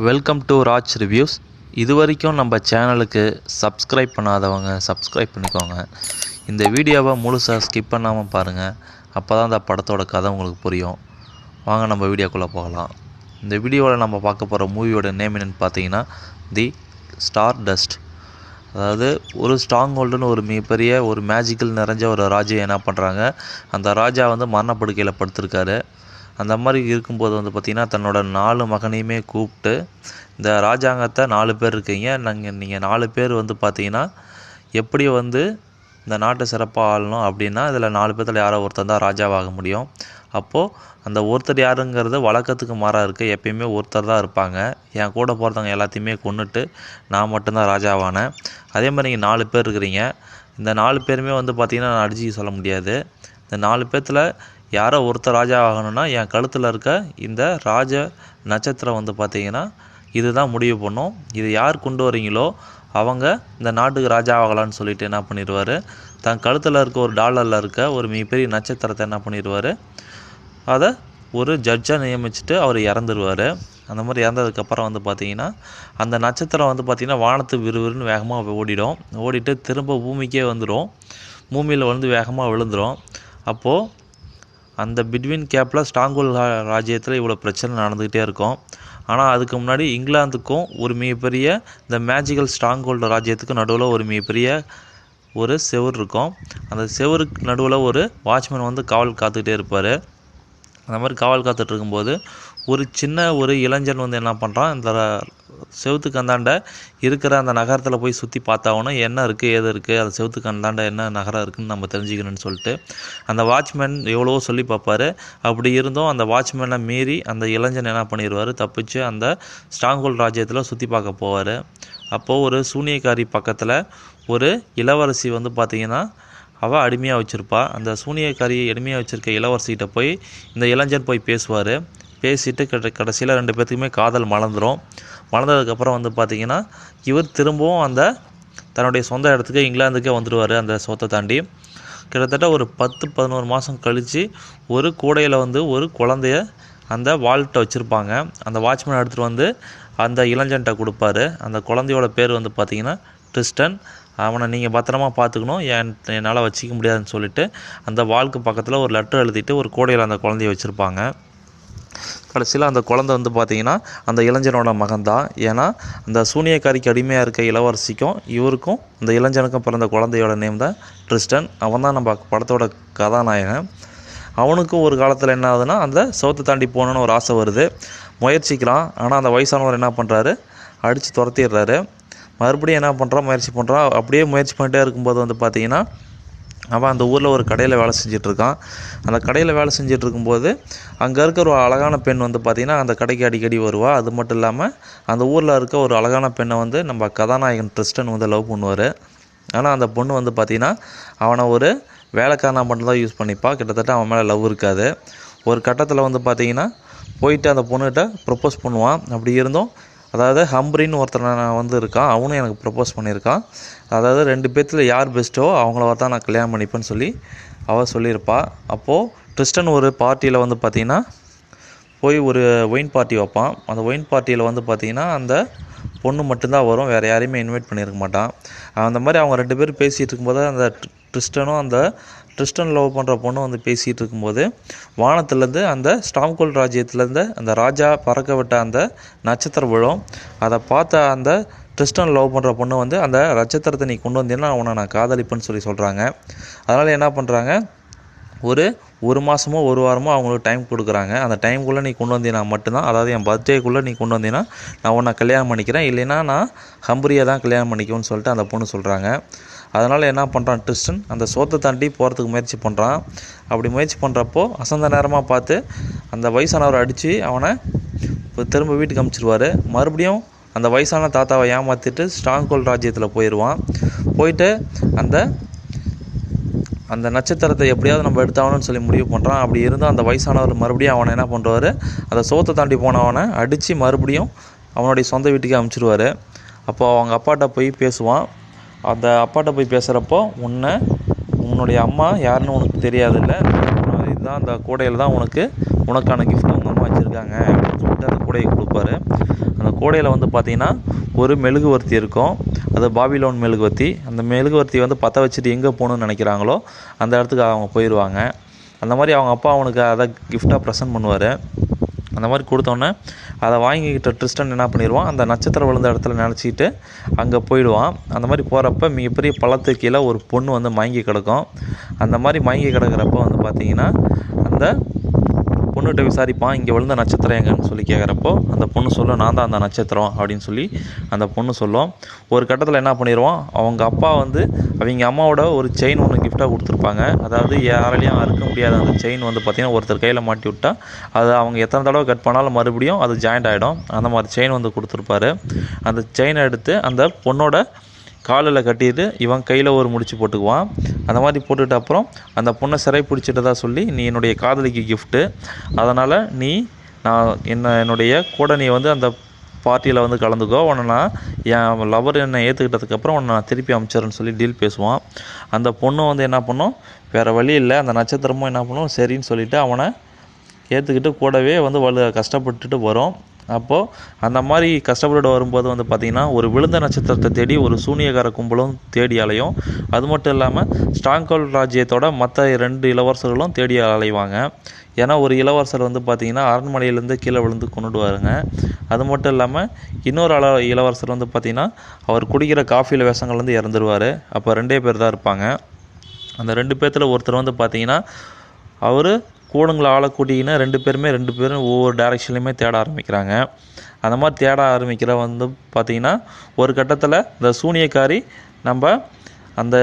Welcome to Raj reviews இது வரைக்கும் நம்ம சேனலுக்கு சப்ஸ்கிரைப் பண்ணாதவங்க சப்ஸ்கிரைப் பண்ணிக்கோங்க. இந்த வீடியோவை முழுசாக ஸ்கிப் பண்ணாமல் பாருங்கள் அப்போ தான் அந்த படத்தோட கதை உங்களுக்கு புரியும். வாங்க நம்ம வீடியோக்குள்ளே போகலாம். இந்த வீடியோவில் நம்ம பார்க்க போகிற மூவியோட நேம் என்னென்னு பார்த்தீங்கன்னா தி ஸ்டார் டஸ்ட் அதாவது ஒரு ஸ்ட்ராங் ஹோல்டுன்னு ஒரு மிகப்பெரிய ஒரு மேஜிக்கல் நிறைஞ்ச ஒரு ராஜா என்ன பண்ணுறாங்க அந்த ராஜா வந்து மரணப்படுக்கையில் படுத்திருக்காரு. அந்த மாதிரி இருக்கும்போது வந்து பார்த்திங்கன்னா தன்னோட நாலு மகனையுமே கூப்பிட்டு இந்த ராஜாங்கத்தை நாலு பேர் இருக்கீங்க. நாங்கள் நீங்கள் நாலு பேர் வந்து பார்த்தீங்கன்னா எப்படி வந்து இந்த நாட்டை சிறப்பாக ஆளணும் அப்படின்னா இதில் நாலு பேர்த்தில் யாரோ ஒருத்தர் தான் ராஜாவாக முடியும். அப்போது அந்த ஒருத்தர் யாருங்கிறது வழக்கத்துக்கு மாறாக இருக்குது எப்பயுமே ஒருத்தர் தான் இருப்பாங்க. என் கூட போகிறவங்க எல்லாத்தையுமே கொண்டுட்டு நான் மட்டும்தான் ராஜாவானேன். அதே மாதிரி நீங்கள் நாலு பேர் இருக்கிறீங்க. இந்த நாலு பேருமே வந்து பார்த்திங்கன்னா நான் அடிச்சு சொல்ல முடியாது. இந்த நாலு பேர்த்தில் யாரோ ஒருத்தர் ராஜா ஆகணும்னா என் கழுத்தில் இருக்க இந்த ராஜ நட்சத்திரம் வந்து பார்த்திங்கன்னா இதுதான் முடிவு பண்ணும். இது யார் கொண்டு வரீங்களோ அவங்க இந்த நாட்டுக்கு ராஜா ஆகலான்னு சொல்லிட்டு என்ன பண்ணிடுவார்? தன் கழுத்தில் இருக்க ஒரு டாலரில் இருக்க ஒரு மிகப்பெரிய நட்சத்திரத்தை என்ன பண்ணிடுவார்? அதை ஒரு ஜட்ஜாக நியமிச்சுட்டு அவர் இறந்துருவார். அந்த மாதிரி இறந்ததுக்கப்புறம் வந்து பார்த்திங்கன்னா அந்த நட்சத்திரம் வந்து பார்த்திங்கன்னா வானத்து விறுவிறுன்னு வேகமாக ஓடிடும். ஓடிட்டு திரும்ப பூமிக்கே வந்துடும் பூமியில் வந்து வேகமாக விழுந்துடும் அப்போது அந்த பிட்வீன் கேப்பில் ஸ்டாங்கோல் ராஜ்யத்தில் இவ்வளோ பிரச்சனை நடந்துக்கிட்டே இருக்கும். ஆனால் அதுக்கு முன்னாடி இங்கிலாந்துக்கும் ஒரு மிகப்பெரிய இந்த மேஜிக்கல் ஸ்டாங்கோல்டு ராஜ்யத்துக்கும் நடுவில் ஒரு மிகப்பெரிய ஒரு செவர் இருக்கும். அந்த செவருக்கு நடுவில் ஒரு வாட்ச்மேன் வந்து காவல் காத்துக்கிட்டே இருப்பார். அந்த மாதிரி காவல் காத்துட்டு இருக்கும்போது ஒரு சின்ன ஒரு இளைஞன் வந்து என்ன பண்ணுறான் இந்த செவுத்துக்கு அந்தாண்ட இருக்கிற அந்த நகரத்தில் போய் சுற்றி பார்த்தாகணும். என்ன இருக்குது ஏது இருக்குது அந்த செவத்துக்கு அந்தாண்ட என்ன நகரம் இருக்குதுன்னு நம்ம தெரிஞ்சுக்கணும்னு சொல்லிட்டு அந்த வாட்ச்மேன் எவ்வளவோ சொல்லி பார்ப்பாரு. அப்படி இருந்தும் அந்த வாட்ச்மேனை மீறி அந்த இளைஞன் என்ன பண்ணிடுவார் தப்பிச்சு அந்த ஸ்ட்ராங்கோல் ராஜ்யத்தில் சுற்றி பார்க்க போவார். அப்போது ஒரு சூனியக்காரி பக்கத்தில் ஒரு இளவரசி வந்து பார்த்திங்கன்னா அவள் அடிமையாக வச்சுருப்பா. அந்த சூனியக்காரியை அடிமையாக வச்சுருக்க இளவரசிகிட்ட போய் இந்த இளைஞர் போய் பேசுவார். பேசிட்டு கட கடைசியில் ரெண்டு பேர்த்துக்குமே காதல் மலர்ந்துடும் மலர்ந்ததுக்கப்புறம் வந்து பார்த்திங்கன்னா இவர் திரும்பவும் அந்த தன்னுடைய சொந்த இடத்துக்கு இங்கிலாந்துக்கே வந்துடுவார் அந்த சொத்தை தாண்டி. கிட்டத்தட்ட ஒரு பத்து பதினோரு மாதம் கழித்து ஒரு கூடையில் வந்து ஒரு குழந்தைய அந்த வால்கிட்ட வச்சுருப்பாங்க. அந்த வாட்ச்மேன் எடுத்துகிட்டு வந்து அந்த இளைஞன்ட்ட கொடுப்பாரு. அந்த குழந்தையோட பேர் வந்து பார்த்திங்கன்னா ட்ரிஸ்டன். அவனை நீங்கள் பத்திரமா பார்த்துக்கணும் என் என்னால் வச்சிக்க முடியாதுன்னு சொல்லிட்டு அந்த வாழ்க்கை பக்கத்தில் ஒரு லெட்டர் எழுதிட்டு ஒரு கூடையில் அந்த குழந்தைய வச்சுருப்பாங்க. கடைசியில் அந்த குழந்தை வந்து பார்த்திங்கன்னா அந்த இளைஞனோட மகன் தான் ஏன்னா அந்த சூனியக்காரிக்கு அடிமையாக இருக்க இளவரசிக்கும் இவருக்கும் இந்த இளைஞனுக்கும் பிறந்த குழந்தையோட நேம் தான் ட்ரிஸ்டன். அவன் தான் நம்ம படத்தோட கதாநாயகன். அவனுக்கும் ஒரு காலத்தில் என்ன ஆகுதுன்னா அந்த சவுத்தை தாண்டி போகணுன்னு ஒரு ஆசை வருது. முயற்சிக்கிறான் ஆனால் அந்த வயசானவர் என்ன பண்ணுறாரு அடித்து துரத்திடுறாரு. மறுபடியும் என்ன பண்ணுறான் முயற்சி பண்ணுறான் அப்படியே முயற்சி பண்ணிட்டே இருக்கும்போது வந்து பார்த்திங்கன்னா அவன் அந்த ஊரில் ஒரு கடையில் வேலை செஞ்சிட்ருக்கான். அந்த கடையில் வேலை செஞ்சுட்டு இருக்கும்போது அங்கே இருக்கிற ஒரு அழகான பெண் வந்து பார்த்திங்கன்னா அந்த கடைக்கு அடிக்கடி வருவாள் அது மட்டும் இல்லாமல் அந்த ஊரில் இருக்க ஒரு அழகான பெண்ணை வந்து நம்ம கதாநாயகன் ட்ரிஸ்டன் வந்து லவ் பண்ணுவார். ஆனால் அந்த பொண்ணு வந்து பார்த்திங்கன்னா அவனை ஒரு வேலைக்காரனாக மட்டும்தான் யூஸ் பண்ணிப்பாள் கிட்டத்தட்ட அவன் மேலே லவ் இருக்காது. ஒரு கட்டத்தில் வந்து பார்த்திங்கன்னா போயிட்டு அந்த பொண்ணுகிட்ட ப்ரப்போஸ் பண்ணுவான். அப்படி இருந்தும். அதாவது ஹம்ப்ரின்னு ஒருத்தர் வந்து இருக்கான். அவனும் எனக்கு ப்ரப்போஸ் பண்ணியிருக்கான். அதாவது ரெண்டு பேர்த்தில் யார் பெஸ்ட்டோ அவங்கள தான் நான் கல்யாணம் பண்ணிப்பேன்னு சொல்லி அவள் சொல்லியிருப்பாள் அப்போது ட்ரிஸ்டன் ஒரு பார்ட்டியில் வந்து பார்த்திங்கன்னா போய் ஒரு ஒயின் பார்ட்டி வைப்பான். அந்த ஒயின் பார்ட்டியில் வந்து பார்த்திங்கன்னா அந்த பொண்ணு மட்டும்தான் வரும் வேறு யாரையுமே இன்வைட் பண்ணியிருக்க மாட்டான். அந்த மாதிரி அவங்க ரெண்டு பேரும் பேசிகிட்டு இருக்கும்போது அந்த ட்ரிஸ்டனும் அந்த ட்ரிஸ்டன் லவ் பண்ணுற பொண்ணும் வந்து பேசிகிட்டு இருக்கும்போது வானத்துலேருந்து அந்த ஸ்டாம்கோல் ராஜ்யத்துலேருந்து அந்த ராஜா பறக்க விட்ட அந்த நட்சத்திரம் விழும் அதை பார்த்த அந்த ட்ரிஸ்டன் லவ் பண்ணுற பொண்ணு வந்து அந்த நட்சத்திரத்தை நீ கொண்டு வந்தீங்கன்னா அவனை நான் காதலிப்பேன்னு சொல்லி சொல்கிறாங்க அதனால் என்ன பண்ணுறாங்க ஒரு ஒரு மாதமோ ஒரு வாரமோ அவங்களுக்கு டைம் கொடுக்குறாங்க. அந்த டைமுக்குள்ளே நீ கொண்டு வந்தீங்கன்னா மட்டும்தான் அதாவது என் பர்த்டேக்குள்ளே நீ கொண்டு வந்தீங்கன்னா நான் உன்னை கல்யாணம் பண்ணிக்கிறேன். இல்லைன்னா நான் ஹம்பரியை தான் கல்யாணம் பண்ணிக்கணும்னு சொல்லிட்டு அந்த பொண்ணு சொல்கிறாங்க அதனால் என்ன பண்ணுறான் ட்ரிஸ்டன்? அந்த சோத்தை தாண்டி போகிறதுக்கு முயற்சி பண்ணுறான் அப்படி முயற்சி பண்ணுறப்போ அசந்த நேரமாக பார்த்து அந்த வயசானவரை அடித்து அவனை இப்போ திரும்ப வீட்டுக்கு அமுச்சிடுவார் மறுபடியும் அந்த வயசான தாத்தாவை ஏமாற்றிட்டு ஸ்ட்ராங்கோல் ராஜ்யத்தில் போயிடுவான் போயிட்டு அந்த அந்த நட்சத்திரத்தை எப்படியாவது நம்ம எடுத்தாகணும்னு சொல்லி முடிவு பண்ணுறான் அப்படி இருந்தால் அந்த வயசானவர் மறுபடியும் அவனை என்ன பண்ணுறாரு அந்த சோத்தை தாண்டி போனவனை அடித்து மறுபடியும் அவனுடைய சொந்த வீட்டுக்கே அமுச்சிடுவார் அப்போ அவங்க அப்பாட்ட போய் பேசுவான். அந்த அப்பாட்ட போய் பேசுகிறப்போ உன்னை உன்னுடைய அம்மா யாருன்னு உனக்கு தெரியாதுல்ல. இதுதான் அந்த கூடையில் தான் உனக்கு உனக்கான கிஃப்ட் உங்கள் அம்மா வச்சுருக்காங்க. வச்சுருக்காங்க அப்படின்னு சொல்லிட்டு அந்த கூடையை கொடுப்பாரு. அந்த கூடையில் வந்து பார்த்திங்கன்னா ஒரு மெழுகுவர்த்தி இருக்கும். அது பாபிலோன் மெழுகுவர்த்தி அந்த மெழுகுவர்த்தி வந்து பற்ற வச்சுட்டு எங்கே போகணுன்னு நினைக்கிறாங்களோ அந்த இடத்துக்கு அவங்க போயிடுவாங்க அந்த மாதிரி அவங்க அப்பா அவனுக்கு அதை கிஃப்டாக ப்ரெசென்ட் பண்ணுவார். அந்த மாதிரி கொடுத்தோன்னே அதை வாங்கிக்கிட்ட ட்ரிஸ்டன் என்ன பண்ணிடுவான் அந்த நட்சத்திரம் விழுந்த இடத்துல நினச்சிக்கிட்டு அங்கே போயிடுவான். அந்த மாதிரி போகிறப்ப மிகப்பெரிய பழத்து கீழே ஒரு பொண்ணு வந்து மயங்கி கிடக்கும். அந்த மாதிரி மயங்கி கிடக்கிறப்ப வந்து பார்த்திங்கன்னா அந்த பொண்ணுகிட்ட விசாரிப்பான் இங்கே விழுந்த நட்சத்திரம் எங்கன்னு சொல்லி கேட்குறப்போ அந்த பொண்ணு சொல்லும் நான் தான் அந்த நட்சத்திரம் அப்படின்னு சொல்லி அந்த பொண்ணு சொல்லும். ஒரு கட்டத்தில் என்ன பண்ணிடுவான் அவங்க அப்பா வந்து அவங்க அம்மாவோட ஒரு செயின் ஒன்று கிஃப்டாக கொடுத்துருப்பாங்க. அதாவது யாராலையும் அறுக்க முடியாத அந்த செயின் வந்து பார்த்திங்கன்னா ஒருத்தர் கையில் மாட்டி விட்டால் அது அவங்க எத்தனை தடவை கட் பண்ணாலும் மறுபடியும் அது ஜாயிண்ட் ஆகிடும் அந்த மாதிரி செயின் வந்து கொடுத்துருப்பாரு. அந்த செயினை எடுத்து அந்த பொண்ணோட காலில் கட்டிட்டு இவன் கையில் ஒரு முடிச்சு போட்டுக்குவான். அந்த மாதிரி போட்டுட்டு அப்புறம் அந்த பொண்ணை சிறை பிடிச்சிட்டதா சொல்லி நீ என்னுடைய காதலிக்கு கிஃப்ட்டு அதனால் நீ நான் என்ன என்னுடைய கூட நீ வந்து அந்த பார்ட்டியில் வந்து கலந்துக்கோ. உன்னை நான் என் லவர் என்னை ஏற்றுக்கிட்டதுக்கப்புறம் உன்னை நான் திருப்பி அனுப்பிச்சிடுறேன்னு சொல்லி டீல் பேசுவான். அந்த பொண்ணு வந்து என்ன பண்ணும்? வேறு வழி இல்லை. அந்த நட்சத்திரமும் என்ன பண்ணும்? சரின்னு சொல்லிவிட்டு அவனை ஏற்றுக்கிட்டு கூடவே வந்து வலு கஷ்டப்பட்டுட்டு வரும். அப்போது அந்த மாதிரி கஷ்டப்பட்டு வரும்போது வந்து பார்த்திங்கன்னா ஒரு விழுந்த நட்சத்திரத்தை தேடி ஒரு சூனியகார கும்பலும் தேடி அலையும். அது மட்டும் இல்லாமல் ஸ்டாங்கோல் ராஜ்யத்தோட மற்ற ரெண்டு இளவரசர்களும் தேடி அலைவாங்க. ஏன்னா ஒரு இளவரசர் வந்து பார்த்திங்கன்னா அரண்மனையிலேருந்து கீழே விழுந்து கொண்டுடுவாருங்க அது மட்டும் இல்லாமல் இன்னொரு அள இளவரசர் வந்து பார்த்திங்கன்னா அவர் குடிக்கிற காஃபியில் விஷங்கள் வந்து இறந்துருவார். அப்போ ரெண்டே பேர் தான் இருப்பாங்க. அந்த ரெண்டு பேர்த்தில் ஒருத்தர் வந்து பார்த்திங்கன்னா அவர் கூடங்களை ஆளை கூட்டிக்கின்னு ரெண்டு பேருமே ரெண்டு பேரும் ஒவ்வொரு டேரெக்ஷன்லையுமே தேட ஆரம்பிக்கிறாங்க. அந்த மாதிரி தேட ஆரம்பிக்கிற வந்து பார்த்திங்கன்னா ஒரு கட்டத்தில் இந்த சூனியக்காரி நம்ம அந்த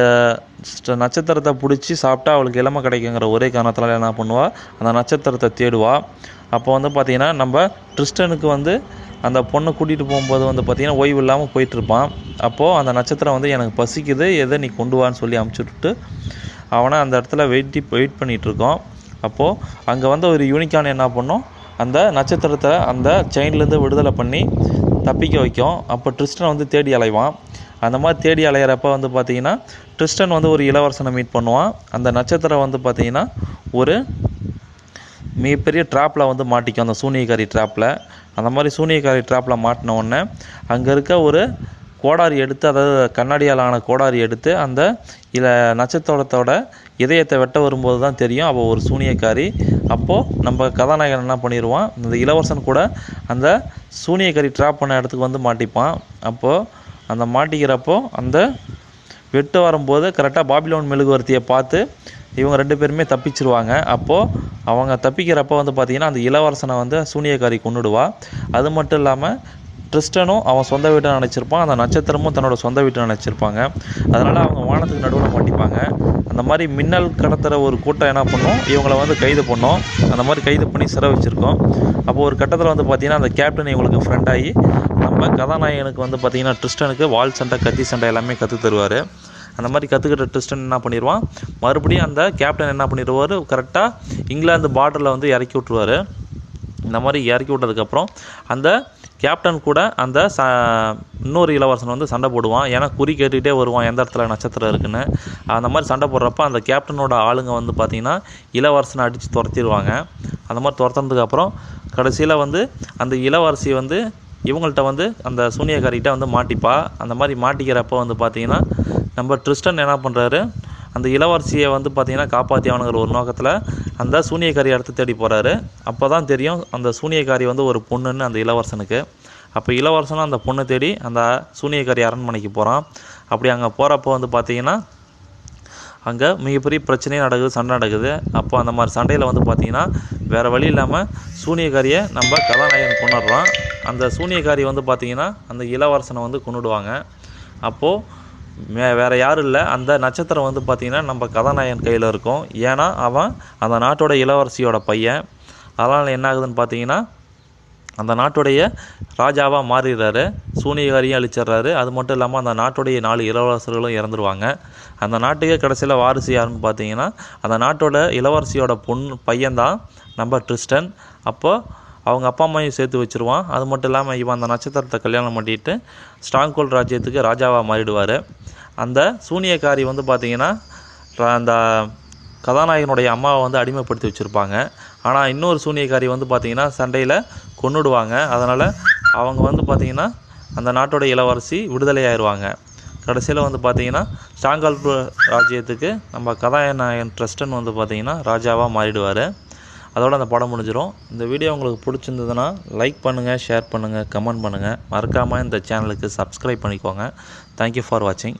நட்சத்திரத்தை பிடிச்சி சாப்பிட்டா அவளுக்கு இளமை கிடைக்குங்கிற ஒரே காரணத்தில் என்ன பண்ணுவாள் அந்த நட்சத்திரத்தை தேடுவாள் அப்போ வந்து பார்த்திங்கன்னா நம்ம ட்ரிஸ்டனுக்கு வந்து அந்த பொண்ணை கூட்டிகிட்டு போகும்போது வந்து பார்த்திங்கன்னா ஓய்வு இல்லாமல் போயிட்டுருப்பான் அப்போது அந்த நட்சத்திரம் வந்து எனக்கு பசிக்குது எதை நீ கொண்டு வான்னு சொல்லி அமுச்சுட்டு அவனை அந்த இடத்துல வெயிட்டி வெயிட் பண்ணிகிட்ருக்கோம் அப்போது அங்கே வந்து ஒரு யூனிக்கான் என்ன பண்ணும்? அந்த நட்சத்திரத்தை அந்த செயின்லேருந்து விடுதலை பண்ணி தப்பிக்க வைக்கும். அப்போ ட்ரிஸ்டன் வந்து தேடி அலைவான். அந்த மாதிரி தேடி அலையிறப்ப வந்து பார்த்தீங்கன்னா ட்ரிஸ்டன் வந்து ஒரு இளவரசனை மீட் பண்ணுவான். அந்த நட்சத்திரம் வந்து பார்த்திங்கன்னா ஒரு மிகப்பெரிய ட்ராப்பில் வந்து மாட்டிக்கும். அந்த சூனியக்காரி ட்ராப்பில் அந்த மாதிரி சூனியக்காரி ட்ராப்பில் மாட்டின உடனே அங்கே இருக்க ஒரு கோடாரி எடுத்து அதாவது கண்ணாடியால் ஆன கோடாரி எடுத்து அந்த இல நட்சத்திரத்தோட இதயத்தை வெட்ட வரும்போது தான் தெரியும். அவள் ஒரு சூனியக்காரி. அப்போது நம்ம கதாநாயகன் என்ன பண்ணிடுவான் இந்த இளவரசன் கூட அந்த சூனியக்காரி ட்ராப் பண்ண இடத்துக்கு வந்து மாட்டிப்பான். அப்போது அந்த மாட்டிக்கிறப்போ அந்த வெட்டு வரும்போது கரெக்டாக பாபிலோன் மெழுகுவர்த்தியை பார்த்து இவங்க ரெண்டு பேருமே தப்பிச்சிருவாங்க. அப்போது அவங்க தப்பிக்கிறப்ப வந்து பார்த்திங்கன்னா அந்த இளவரசனை வந்து சூனியக்காரி கொண்டுடுவா அது மட்டும் இல்லாமல் ட்ரிஸ்டனும் அவன் சொந்த வீட்டை நினச்சிருப்பான். அந்த நட்சத்திரமும் தன்னோட சொந்த வீட்டை நினச்சிருப்பாங்க. அதனால் அவங்க வானத்துக்கு நடுவில் மாட்டிப்பாங்க. அந்த மாதிரி மின்னல் கடத்துகிற ஒரு கூட்டம் என்ன பண்ணும்? இவங்கள வந்து கைது பண்ணோம். அந்த மாதிரி கைது பண்ணி சிற வச்சுருக்கோம் அப்போ ஒரு கட்டத்தில் வந்து பார்த்திங்கன்னா அந்த கேப்டன் இவங்களுக்கு ஃப்ரெண்ட் ஆகி நம்ம கதாநாயகனுக்கு வந்து பார்த்திங்கன்னா ட்ரிஸ்டனுக்கு வால் சண்டை கத்தி சண்டை எல்லாமே கற்றுத் தருவார். அந்த மாதிரி கற்றுக்கிட்ட ட்ரிஸ்டன் என்ன பண்ணிடுவான் மறுபடியும் அந்த கேப்டன் என்ன பண்ணிடுவார் கரெக்டாக இங்கிலாந்து பார்டரில் வந்து இறக்கி விட்ருவாரு இந்த மாதிரி இறக்கி விட்டதுக்கப்புறம் அந்த கேப்டன் கூட அந்த ச இன்னொரு இளவரசன் வந்து சண்டை போடுவான். ஏன்னா குறி கேட்டுக்கிட்டே வருவான் எந்த இடத்துல நட்சத்திரம் இருக்குன்னு. அந்த மாதிரி சண்டை போடுறப்ப அந்த கேப்டனோட ஆளுங்க வந்து பார்த்திங்கன்னா இளவரசனை அடித்து துரத்திடுவாங்க. அந்த மாதிரி துரத்துனதுக்கப்புறம் கடைசியில் வந்து அந்த இளவரசி வந்து இவங்கள்ட்ட வந்து அந்த சூனியக்காரிகிட்ட வந்து மாட்டிப்பா. அந்த மாதிரி மாட்டிக்கிறப்ப வந்து பார்த்திங்கன்னா நம்ம ட்ரிஸ்டன் என்ன பண்ணுறாரு அந்த இளவரசியை வந்து பார்த்திங்கன்னா காப்பாற்றியவனுங்கிற ஒரு நோக்கத்தில் அந்த சூனியக்காரி அடுத்து தேடி போகிறாரு அப்போ தான் தெரியும் அந்த சூனியக்காரி வந்து ஒரு பொண்ணுன்னு அந்த இளவரசனுக்கு. அப்போ இளவரசனும் அந்த பொண்ணை தேடி அந்த சூனியக்காரி அரண்மனைக்கு போகிறான் அப்படி அங்கே போகிறப்போ வந்து பார்த்திங்கன்னா அங்கே மிகப்பெரிய பிரச்சனையும் நடக்குது சண்டை நடக்குது. அப்போ அந்த மாதிரி சண்டையில் வந்து பார்த்திங்கன்னா வேறு வழி இல்லாமல் சூனியக்காரியை நம்ம கதாநாயகன் கொண்டுடுறான் அந்த சூனியக்காரி வந்து பார்த்திங்கன்னா அந்த இளவரசனை வந்து கொண்டுடுவாங்க அப்போது மே வேறு யாரும் இல்லை. அந்த நட்சத்திரம் வந்து பார்த்திங்கன்னா நம்ம கதாநாயகன் கையில் இருக்கும். ஏன்னா அவன் அந்த நாட்டோட இளவரசியோட பையன். அதனால் என்ன ஆகுதுன்னு பார்த்தீங்கன்னா அந்த நாட்டுடைய ராஜாவாக மாறிடுறாரு. சூனியகாரியும் அழிச்சிடுறாரு. அது மட்டும் இல்லாமல் அந்த நாட்டுடைய நாலு இளவரசர்களும் இறந்துருவாங்க. அந்த நாட்டுக்கே கடைசியில் வாரிசு யாருன்னு பார்த்தீங்கன்னா அந்த நாட்டோட இளவரசியோட பொண்ணு பையன்தான் நம்ம ட்ரிஸ்டன். அப்போ அவங்க அப்பா அம்மையும் சேர்த்து வச்சுருவான். அது மட்டும் இல்லாமல் இவன் அந்த நட்சத்திரத்தை கல்யாணம் பண்ணிட்டு ஸ்டாங்கோல் ராஜ்யத்துக்கு ராஜாவாக மாறிடுவார். அந்த சூனியக்காரி வந்து பார்த்திங்கன்னா அந்த கதாநாயகனுடைய அம்மாவை வந்து அடிமைப்படுத்தி வச்சுருப்பாங்க. ஆனால் இன்னொரு சூனியக்காரி வந்து பார்த்திங்கன்னா சண்டையில் கொன்னுடுவாங்க. அதனால் அவங்க வந்து பார்த்திங்கன்னா அந்த நாட்டோட இளவரசி விடுதலை ஆயிடுவாங்க கடைசியில் வந்து பார்த்திங்கன்னா ஸ்டாங்கால் ராஜ்யத்துக்கு நம்ம கதாநாயகன் ட்ரஸ்டன் வந்து பார்த்திங்கன்னா ராஜாவாக மாறிடுவார். அதோட அந்த படம் முடிஞ்சிடும் இந்த வீடியோ உங்களுக்கு பிடிச்சிருந்ததுன்னா லைக் பண்ணுங்கள் ஷேர் பண்ணுங்கள் கமெண்ட் பண்ணுங்கள் மறக்காமல் இந்த சேனலுக்கு சப்ஸ்கிரைப் பண்ணிக்கோங்க. தேங்க்யூ ஃபார் வாட்சிங்